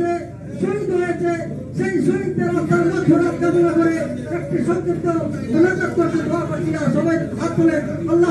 হয়েছে শহীদ হয়েছে, সেই শহীদদের আত্মার মাথুরাত কামনা করে। একটি সংক্ষিপ্ত সবাই হাত তোলেন আল্লাহ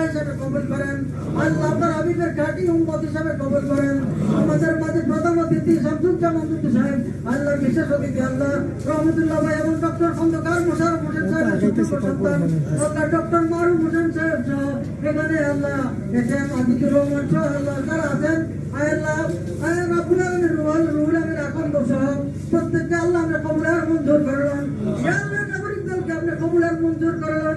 হিসেবে কবুল করেন আল্লাহ আপনার হাবিবের খাঁটি উম্মত হিসেবে কবুল করেন। আমাদের মাঝে প্রথম অতিথি শামসুজ্জামান দুটি সাহেব আল্লাহ বিশেষ অতিথি আল্লাহ রহমতুল্লাহ ভাই এবং ডক্টর খন্দকার মোশারফ হোসেন সাহেব সুযোগ্য সন্তান আল্লাহ ডক্টর মারুফ হোসেন সাহেব সহ এখানে আল্লাহ এস আদিত্যুর রহমান সহ আল্লাহ যারা আছেন আল্লাহ আয় রাবুল আলমের রুহাল রুহুল আলমের আকন্দ সহ প্রত্যেককে আল্লাহ আমরা কবুলার মঞ্জুর করলেন ইয়া আল্লাহ নাগরিক দলকে আপনি কবুলার মঞ্জুর করলেন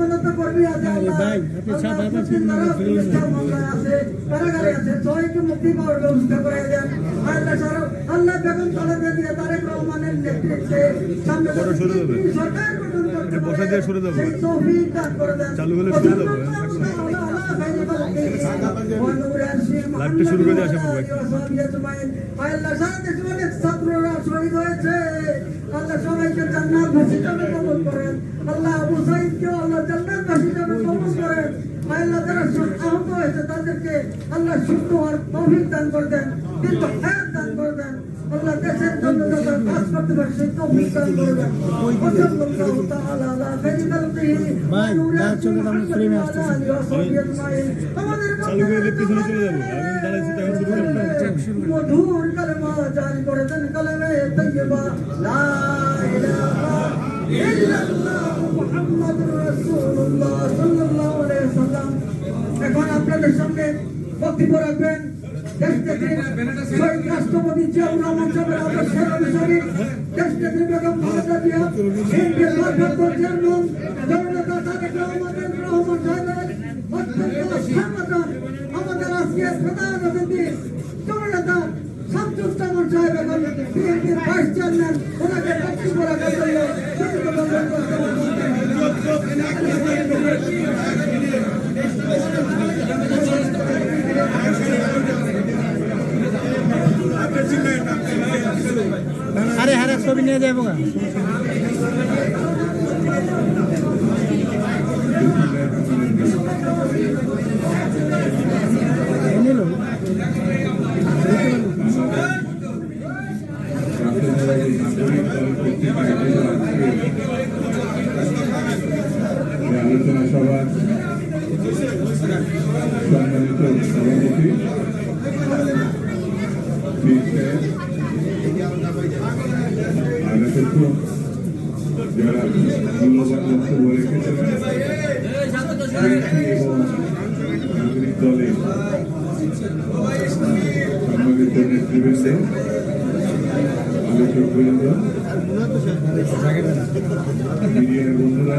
আল্লাহ ভাই, আপনি চা আল্লাহ, বারবার শুনুন না, তারা ফিরে যাবেন। মিথ্যা মামলায় আছে কারাগারে আছে সবাইকে মুক্তি পাওয়ার ব্যবস্থা করে দেন আল্লাহ সারা আল্লাহ বেগম খালেদা জিয়া তারেক রহমানের নেতৃত্বে সামনে হবে? সরকার গঠন করতে দিয়ে দেবো। সেই তৌফিক দান করে দেন চালু হলে শুরু দেবো, লাইভটা শুরু করে আসে পূর্বে। আল্লাহ আল্লাহ দেশের কাজ করতে পারে সেই তৌফিক দান করে ওয়াসাল্লাল্লাহু তাআলা আলা খাইরি খালকিহি ওয়া ভাই, নূরি লাইভ চলতে তো আমি আরশিহি ফ্রেমে ওয়া আসতেছি। আলা আলিহি ওয়া সাহবিহি আজমাইন। আমাদের চালু করে পিছনে চলে যাব আমি দাঁড়াইছি তো এখন শুরু করব মধুর কালেমা জারি করে দেন কালেমে তৈয়বা লা ইলাহা ইল্লাল্লাহ মুহাম্মাদুর রাসূলুল্লাহ সাল্লাল্লাহু আলাইহি ওয়াসাল্লাম এখন আপনাদের সামনে বক্তব্য রাখবেন দেশনেত্রী শহীদ রাষ্ট্রপতি জিয়াউর রহমান সাহেবের আদর্শের অনুসারী দেশনেত্রী বেগম খালেদা জিয়া বিএনপির ভারপ্রাপ্ত চেয়ারম্যান জননেতা তারেক রহমানের রহমান সাহেবের অত্যন্ত স্বাগতম আমাদের আজকে প্রধান অতিথি জননেতা শামসুজ্জামান সাহেব এখন বিএনপির ভাইস চেয়ারম্যান ওনাকে বক্তব্য রাখার জন্য দীর্ঘ বক্তব্য আরে হারে সম্মানিত নেতৃবৃন্দ আলোচক বৃন্দ মিডিয়ার বন্ধুরা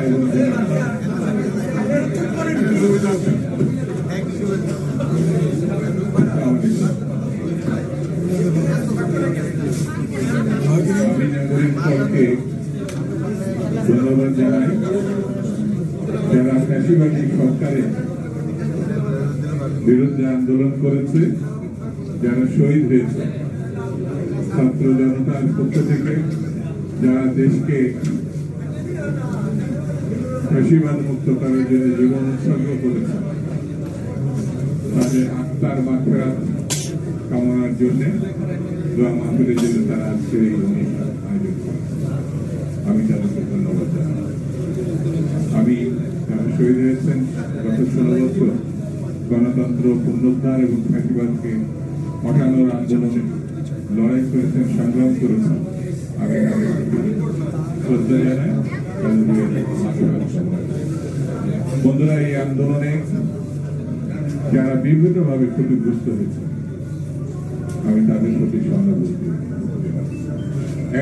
এবং বিরুদ্ধে আন্দোলন করেছে যারা শহীদ হয়েছে। ছাত্র জনতার পক্ষ থেকে যারা দেশকে ফ্যাসিবাদ মুক্ত করার জন্য জীবন উৎসর্গ করেছে, তাদের আত্মার মাত্রাত কামনার জন্য দোয়া মাহফিলের জন্য তারা আজকে এই আয়োজন আমি তাদেরকে ধন্যবাদ জানাই। আমি যারা শহীদ হয়েছেন, গত ষোলো বছর গণতন্ত্র, পুনরুদ্ধার এবং ফ্যাসিবাদকে হটানোর আন্দোলনে লড়াই করেছেন, সংগ্রাম করেছেন আমি শ্রদ্ধা জানাই। বন্ধুরা, এই আন্দোলনে যারা বিভিন্নভাবে ক্ষতিগ্রস্ত হয়েছে, আমি তাদের প্রতি সহানুভূতি।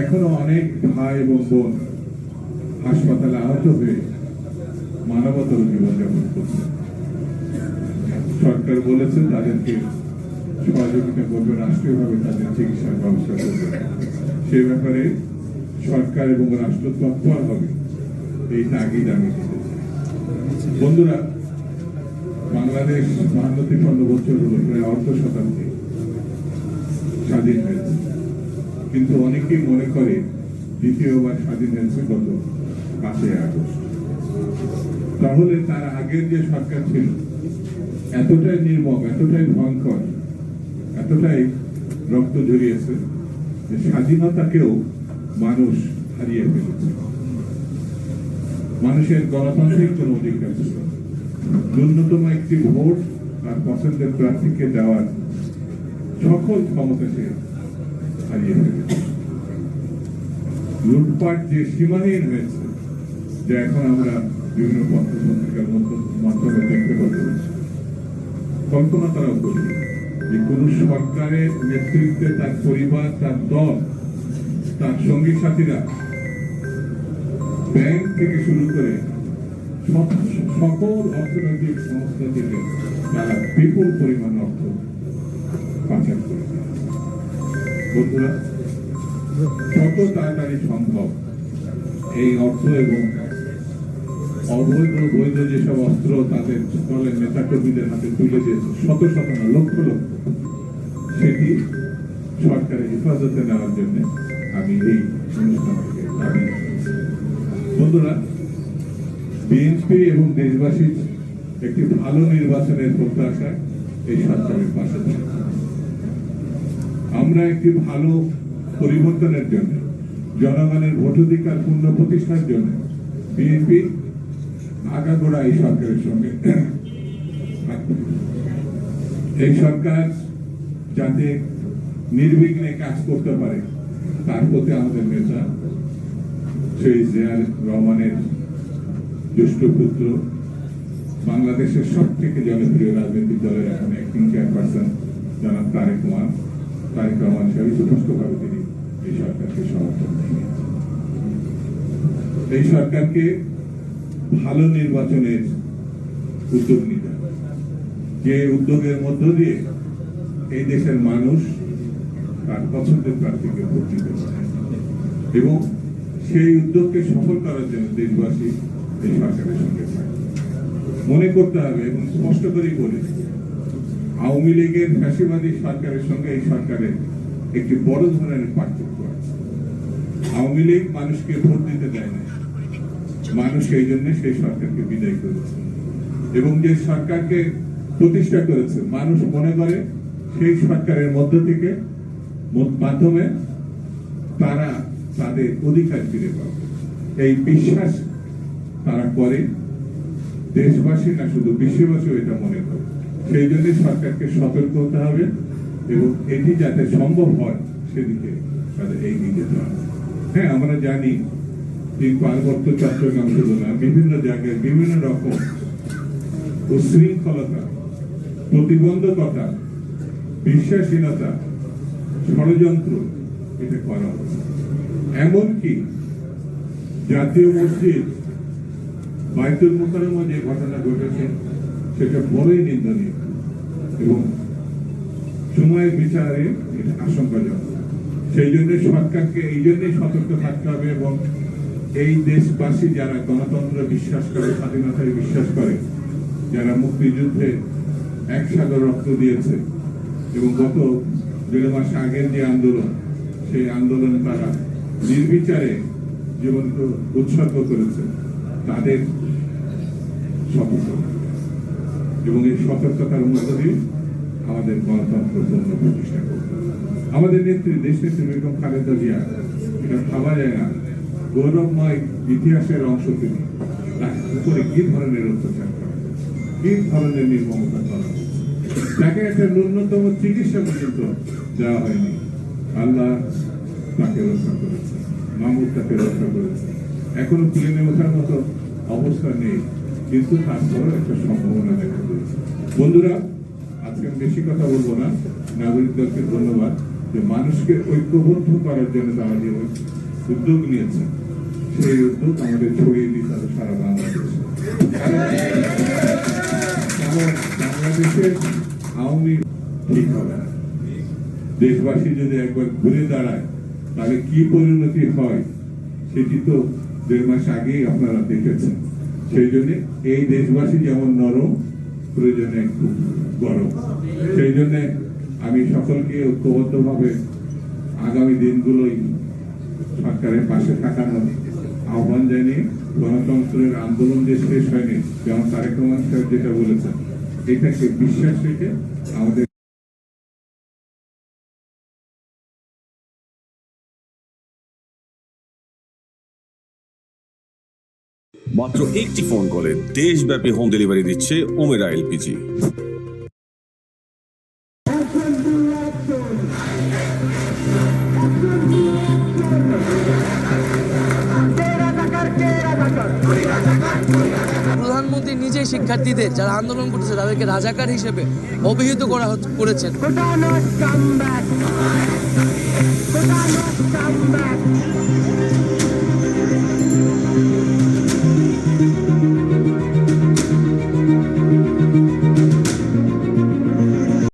এখনও অনেক ভাই এবং বোন হাসপাতালে আহত হয়ে মানবতর জীবনযাপন করছে সরকার বলেছে তাদেরকে সহযোগিতা করবে, রাষ্ট্রীয়ভাবে তাদের চিকিৎসার ব্যবস্থা করবে। সেই ব্যাপারে সরকার এবং রাষ্ট্র তৎপর হবে, এই তাগিদ আমি দিতে বন্ধুরা, বাংলাদেশ বাহান্ন তিপ্পান্ন বছর হলো, প্রায় অর্ধ শতাব্দী স্বাধীন হয়েছে। কিন্তু অনেকেই মনে করে দ্বিতীয়বার স্বাধীন হয়েছে গত পাঁচই আগস্ট। তাহলে তার আগের যে সরকার ছিল এতটাই নির্মম, এতটাই ভয়ঙ্কর, এতটাই রক্ত ঝরিয়েছে যে স্বাধীনতাকেও মানুষ হারিয়ে ফেলেছে। মানুষের গণতান্ত্রিক কোন অধিকার ছিল ন্যূনতম একটি ভোট আর পছন্দের প্রার্থীকে দেওয়ার সকল ক্ষমতা সে হারিয়ে ফেলেছে। লুটপাট যে সীমাহীন হয়েছে যা এখন আমরা বিভিন্ন পত্র পত্রিকার মধ্য- মাধ্যমে দেখতে পাচ্ছি। কল্পনা তারাও করি যে কোন সরকারের নেতৃত্বে তার পরিবার, তার দল, তার সঙ্গী সাথীরা ব্যাংক থেকে শুরু করে সকল অর্থনৈতিক সংস্থা থেকে তারা বিপুল পরিমাণ অর্থ পাচার করে বন্ধুরা, যত তাড়াতাড়ি সম্ভব এই অর্থ এবং অবৈধ বৈধ যেসব অস্ত্র তাদের দলের নেতা কর্মীদের হাতে তুলে দিয়েছে শত শত না, লক্ষ লক্ষ, সেটি সরকারের হেফাজতে নেওয়ার জন্য আমি এই অনুষ্ঠান বন্ধুরা বিএনপি এবং দেশবাসীর একটি ভালো নির্বাচনের প্রত্যাশা এই সরকারের পাশে আমরা একটি ভালো পরিবর্তনের জন্য, জনগণের ভোটাধিকার পূর্ণ প্রতিষ্ঠার জন্য বিএনপি আগাগোড়া এই সরকারের সঙ্গে। এই সরকার যাতে নির্বিঘ্নে কাজ করতে পারে, তার প্রতি আমাদের নেতা সেই জিয়ার রহমানের জ্যেষ্ঠ পুত্র, বাংলাদেশের সব থেকে জনপ্রিয় রাজনৈতিক দলের এখন অ্যাক্টিং চেয়ারপারসন জনাব তারেক রহমান। তারেক রহমান সাহেব স্পষ্টভাবে তিনি এই সরকারকে সমর্থন এই সরকারকে ভালো নির্বাচনের উদ্যোগ নিতে যে উদ্যোগের মধ্য দিয়ে এই দেশের মানুষ তার পছন্দের প্রার্থীকে ভোট দিতে পারে এবং সেই উদ্যোগকে সফল করার জন্য দেশবাসী এই সরকারের সঙ্গে মনে করতে হবে এবং স্পষ্ট করেই বলে, আওয়ামী লীগের ফ্যাসিবাদী সরকারের সঙ্গে এই সরকারের একটি বড় ধরনের পার্থক্য আছে। আওয়ামী লীগ মানুষকে ভোট দিতে দেয় না। মানুষ এই জন্য সেই সরকারকে বিদায় করেছে। এবং যে সরকারকে প্রতিষ্ঠা করেছে, মানুষ মনে করে সেই সরকারের মধ্য থেকে মাধ্যমে তারা তাদের অধিকার ফিরে পাবে। এই বিশ্বাস তারা করে। দেশবাসী না শুধু বিশ্ববাসীও এটা মনে করে। সেই জন্য সরকারকে সতর্ক হতে হবে এবং এটি যাতে সম্ভব হয়, সেদিকে তাদের এগিয়ে যেতে হবে। হ্যাঁ আমরা জানি এই পার্বত্য চট্টগ্রাম শুধু বিভিন্ন জায়গায় বিভিন্ন রকম উশৃঙ্খলতা, প্রতিবন্ধকতা, বিশ্বাসহীনতা, ষড়যন্ত্র এটা করা এমনকি জাতীয় মসজিদ, বাইতুল মোকারমা যে ঘটনা ঘটেছে, সেটা বড়ই নিন্দনীয় এবং সময়ের বিচারে এটা আশঙ্কাজনক। সেই জন্য সরকারকে এই জন্যই সতর্ক থাকতে হবে এবং এই দেশবাসী যারা গণতন্ত্রে বিশ্বাস করে, স্বাধীনতায় বিশ্বাস করে, যারা মুক্তিযুদ্ধে এক সাগর রক্ত দিয়েছে এবং গত দেড় মাস আগের যে আন্দোলন, সেই আন্দোলনে তারা নির্বিচারে জীবনকে উৎসর্গ করেছে, তাদের সতর্ক এবং এই সতর্কতার মধ্য দিয়ে আমাদের গণতন্ত্র পূর্ণ প্রতিষ্ঠা করতে আমাদের নেত্রী, দেশ নেত্রী বেগম খালেদা জিয়া, এটা ভাবা যায় না গৌরবময় ইতিহাসের অংশ তিনি। তার উপরে কি ধরনের অত্যাচার করা? কি ধরনের নির্মমতা করা? তাকে একটা ন্যূনতম চিকিৎসা পর্যন্ত দেওয়া হয়নি। আল্লাহ তাকে রক্ষা করেছে মামুদ তাকে রক্ষা করেছে। এখনও প্লেনে ওঠার মতো অবস্থা নেই, কিন্তু তারপরে একটা সম্ভাবনা দেখা দিয়েছে। বন্ধুরা, আজকে আমি বেশি কথা বলব না। নাগরিকদেরকে ধন্যবাদ যে মানুষকে ঐক্যবদ্ধ করার জন্য তারা যে উদ্যোগ নিয়েছে। সেই উদ্যোগ আমাদের ছড়িয়ে দিতে হবে সারা বাংলাদেশে। বাংলাদেশের আওয়ামী ঠিক হবে না। দেশবাসী যদি একবার ঘুরে দাঁড়ায়, তাহলে কি পরিণতি হয় সেটি তো দেড় মাস আগেই আপনারা দেখেছেন। সেই জন্য এই দেশবাসী যেমন নরম, প্রয়োজনে একটু গরম। সেই জন্য আমি সকলকে ঐক্যবদ্ধভাবে আগামী দিনগুলোই সরকারের পাশে থাকানোর আহ্বান জানিয়ে গণতন্ত্রের আন্দোলন যে শেষ হয়নি, যেমন তারেক রহমান সাহেব যেটা বলেছেন, এটাকে বিশ্বাস রেখে আমাদের মাত্র একটি ফোন করে দেশব্যাপী হোম ডেলিভারি দিচ্ছে ওমেরা এলপিজি। প্রধানমন্ত্রী নিজেই শিক্ষার্থীদের যারা আন্দোলন করতেছে তাদেরকে রাজাকার হিসেবে অভিহিত করা করেছেন come back?